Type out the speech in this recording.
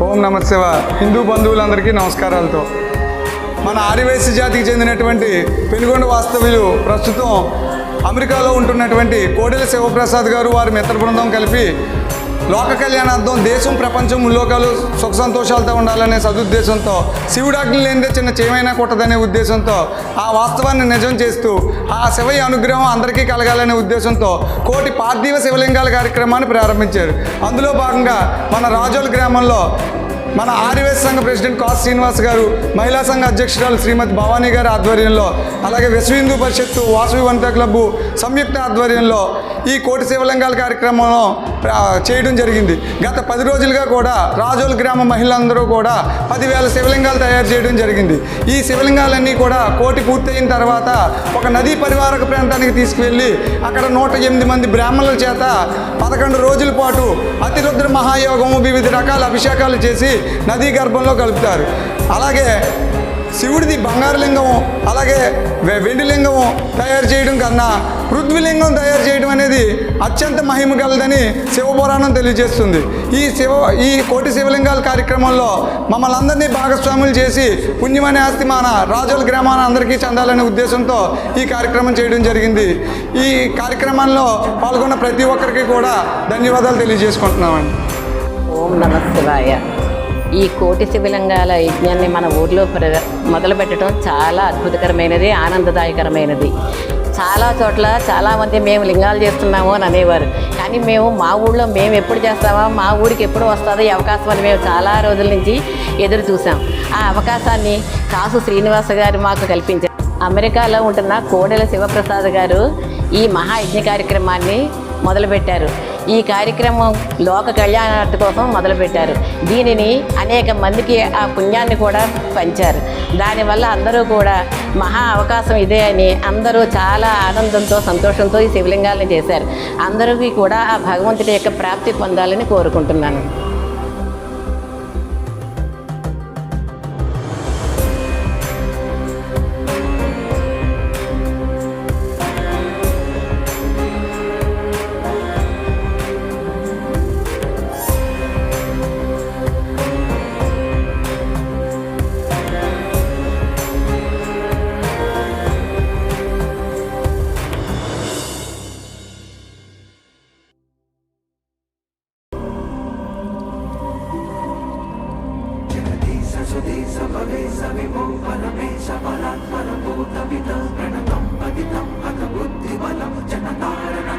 ఓం నమ హిందూ బంధువులందరికీ నమస్కారాలతో. మన ఆదివాసీ జాతికి చెందినటువంటి పెనుగొండ వాస్తవ్యులు ప్రస్తుతం అమెరికాలో ఉంటున్నటువంటి కోడెల శివప్రసాద్ గారు వారి మిత్ర బృందం కలిపి లోక కళ్యాణార్థం దేశం ప్రపంచం లోకాలు సుఖ సంతోషాలతో ఉండాలనే సదుద్దేశంతో శివుడాగ్ని లేనిదే చిన్న చేయమైనా కొట్టదనే ఉద్దేశంతో ఆ వాస్తవాన్ని నిజం చేస్తూ ఆ శివయ్య అనుగ్రహం అందరికీ కలగాలనే ఉద్దేశంతో కోటి పార్థివ శివలింగాల కార్యక్రమాన్ని ప్రారంభించారు. అందులో భాగంగా మన రాజోల్ గ్రామంలో మన ఆర్యవేశ సంఘ ప్రెసిడెంట్ కాస్ శ్రీనివాస్ గారు మహిళా సంఘ అధ్యక్షురాలు శ్రీమతి భవానీ గారి ఆధ్వర్యంలో అలాగే విశ్వ హిందూ పరిషత్తు వాసవి వనితా క్లబ్బు సంయుక్త ఆధ్వర్యంలో ఈ కోటి శివలింగాల కార్యక్రమం చేయడం జరిగింది. గత పది రోజులుగా కూడా రాజోల్ గ్రామ మహిళలందరూ కూడా పదివేల శివలింగాలు తయారు చేయడం జరిగింది. ఈ శివలింగాలన్నీ కూడా కోటి పూర్తయిన తర్వాత ఒక నదీ పరివారక ప్రాంతానికి తీసుకువెళ్ళి అక్కడ నూట ఎనిమిది మంది బ్రాహ్మణుల చేత పదకొండు రోజుల పాటు అతిరుద్ర మహాయోగము వివిధ రకాల అభిషేకాలు చేసి నదీ గర్భంలో కలుపుతారు. అలాగే శివుడిది బంగారు లింగం అలాగే వెండి లింగం తయారు చేయడం కన్నా పృథ్వీలింగం తయారు చేయడం అనేది అత్యంత మహిమ గలదని శివపురాణం తెలియజేస్తుంది. ఈ శివ ఈ కోటి శివలింగాల కార్యక్రమంలో మమ్మల్ని అందరినీ భాగస్వాములు చేసి పుణ్యమనే ఆస్తి రాజుల గ్రామాన అందరికీ చెందాలనే ఉద్దేశంతో ఈ కార్యక్రమం చేయడం జరిగింది. ఈ కార్యక్రమంలో పాల్గొన్న ప్రతి ఒక్కరికి కూడా ధన్యవాదాలు తెలియజేసుకుంటున్నామండి. ఓం నమ శివాయ. ఈ కోటి శివలింగాల యజ్ఞాన్ని మన ఊర్లో ప్ర- చాలా అద్భుతకరమైనది ఆనందదాయకరమైనది. చాలా చోట్ల చాలామంది మేము లింగాలు చేస్తున్నాము అని అనేవారు. కానీ మేము మా ఊళ్ళో మేము ఎప్పుడు చేస్తామా? మా ఊరికి ఎప్పుడు వస్తుందో? ఈ అవకాశం అని మేము చాలా రోజుల నుంచి ఎదురు చూసాం ఆ అవకాశాన్ని కాసు శ్రీనివాస గారు మాకు కల్పించారు. అమెరికాలో ఉంటున్న కోడెల శివప్రసాద్ గారు ఈ మహాయజ్ఞ కార్యక్రమాన్ని మొదలుపెట్టారు. ఈ కార్యక్రమం లోక కళ్యాణార్థ కోసం మొదలుపెట్టారు. దీనిని అనేక మందికి ఆ పుణ్యాన్ని కూడా పంచారు. దానివల్ల అందరూ కూడా మహా అవకాశం ఇదే అని అందరూ చాలా ఆనందంతో సంతోషంతో ఈ శివలింగాలను చేశారు. అందరికీ కూడా ఆ భగవంతుడి యొక్క ప్రాప్తి పొందాలని కోరుకుంటున్నాను. పరమేశ పరాత్మర భూత విత ప్రణతం పతితం అత బుద్ధిబలం జనతారణ